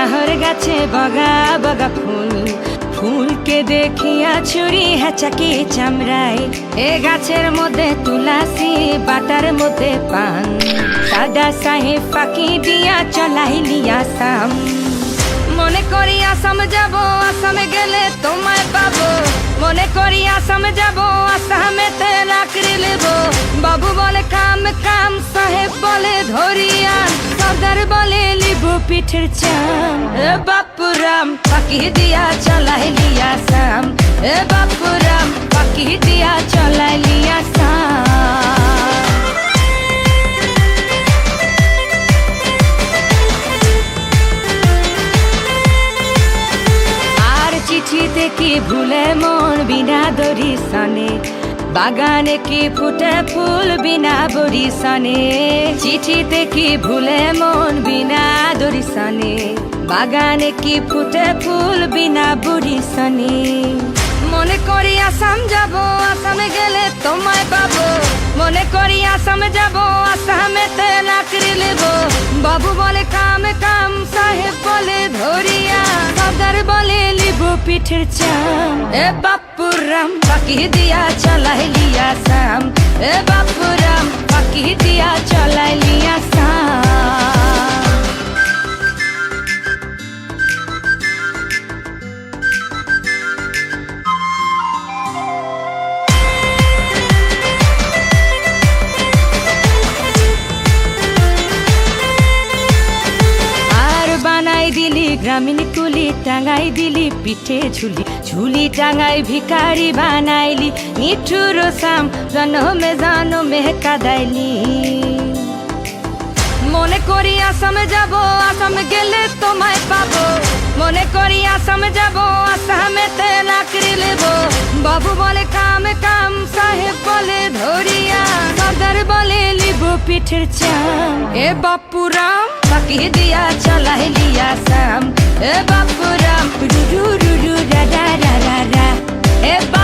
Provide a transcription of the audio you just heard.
নাহর গাছে বগা বগা ফুল, ফুলকে দেখিয়া ছুরি হ্যাচাকে চামড়ায়। এ গাছের মধ্যে তুলাসি, বাটার মধ্যে পান। সাদা সাহে ফাঁকি দিয়া চলাইলি আসাম। মনে করি আসাম যাব, আসামে গেলে তোমায় পাবো। মনে করি আসাম যাব, আসামেতে লাকড়ি নেব। বাবু বলে, কাম কাম, সাহেব বলে ধরিয়ান সর্দার বলে লিবু পিঠের চাম। এ বাপুরাম পাকি দিয়া চলাইলি আসাম এ বাপুরাম পাকি দিয়া চলাইলি আসাম আর চিঠিতে কি ভুলে মন, বিনা দরি সনে। বাগানে কি ফুটে ফুল বিনা বরি সনে চিঠিতে কি ভুলে মন বিনা দরি সনে বাগানে কি ফুটে ফুল বিনা বরি সনে মনে করি আসাম যাব, আসামে গেলে তোমায় পাবো। মনে করি আসামে যাব, আসামেতে লাকড়ি নেব। বাবু বলে, কাম কাম, সাহেব বলে, ধরিয়া সর্দার বলে, লিবু পিঠের চাম। বাপুরাম পাকি দিয়া চলাই লিয়া সাম এ বাপুরাম পাকি দিয়া চলাইলি আসাম দিলি, গ্রামীণ কুলি টাঙ্গাই দিলি, পিঠে ঝুলি ঝুলি টাঙ্গাই ভিখারি বানাইলি সাম, জনমে জনমে কাদাইলি। মনে করি আসামে যাব, আসামে গেলে তোমায় পাবো। মনে করি আসামে যাব, আসামেতে লাকড়ি নেব। বাবু বলে, কাম কাম, সাহেব বলে, ধরিয়া, সর্দার বলে, লিবু পিঠের চাম। এ বাপুরাম বাকি দিয়া চলাইলি সাম। এ বাপুরাম রু রু রু রু, রা রা রা রা এ বা